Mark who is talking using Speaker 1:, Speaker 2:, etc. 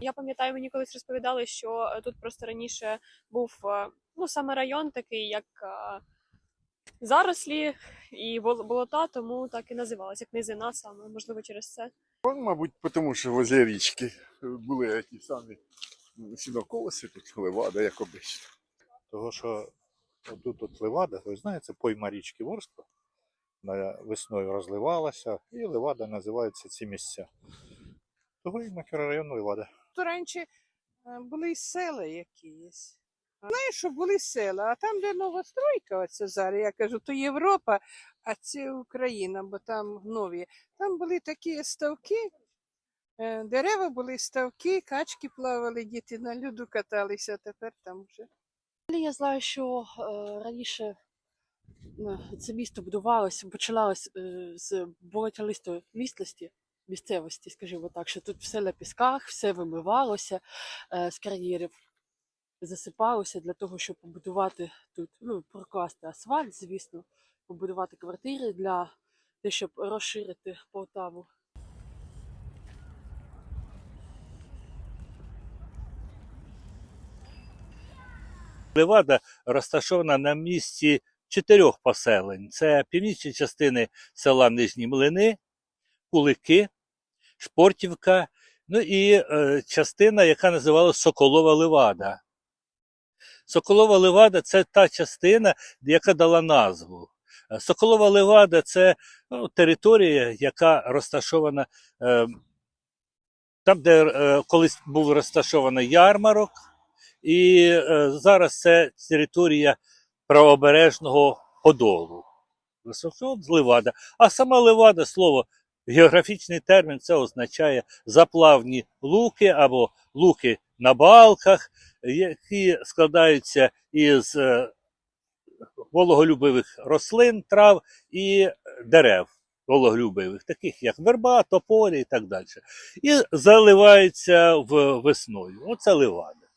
Speaker 1: Я пам'ятаю, мені колись розповідали, що е, тут просто раніше був е, ну саме район такий, як е, зарослі і бол- болота, тому так і називалося як низина саме, можливо, через це.
Speaker 2: Ну, мабуть, тому що возле річки були ті самі м, сінокоси, тут левада, як обично.
Speaker 3: Того, що тут от левада, ви знаєте, пойма річки Ворскла, вона весною розливалася, і левада називаються ці місця. Того і мікрорайон Левада.
Speaker 4: То раніше е, були села якісь. Знаєш, що були села, а там, де новостройка, оце зараз, я кажу, то Європа, а це Україна, бо там нові. Там були такі ставки, е, дерева були ставки, качки плавали, діти на люду каталися, а тепер там вже.
Speaker 5: Я знаю, що е, раніше це місто будувалося, починалось е, з болотялистої місцевості, місцевості, скажімо так, що тут все на пісках, все вимивалося е, з кар'єрів, засипалося для того, щоб побудувати тут, ну, прокласти асфальт, звісно, побудувати квартири для того, щоб розширити Полтаву.
Speaker 6: Левада розташована на місці чотирьох поселень: це північні частини села Нижні Млини, Кулики, Шпортівка, ну і е, частина, яка називалася Соколова Левада. Соколова Левада це та частина, яка дала назву. Е, Соколова Левада це ну, територія, яка розташована е, там, де е, колись був розташований ярмарок. І е, зараз це територія правобережного Подолу. Левада. А сама Левада, слово, географічний термін, це означає заплавні луки або луки на балках, які складаються із е, вологолюбивих рослин, трав і дерев вологолюбивих, таких як верба, тополі і так далі. І заливаються в весною. Оце Левада.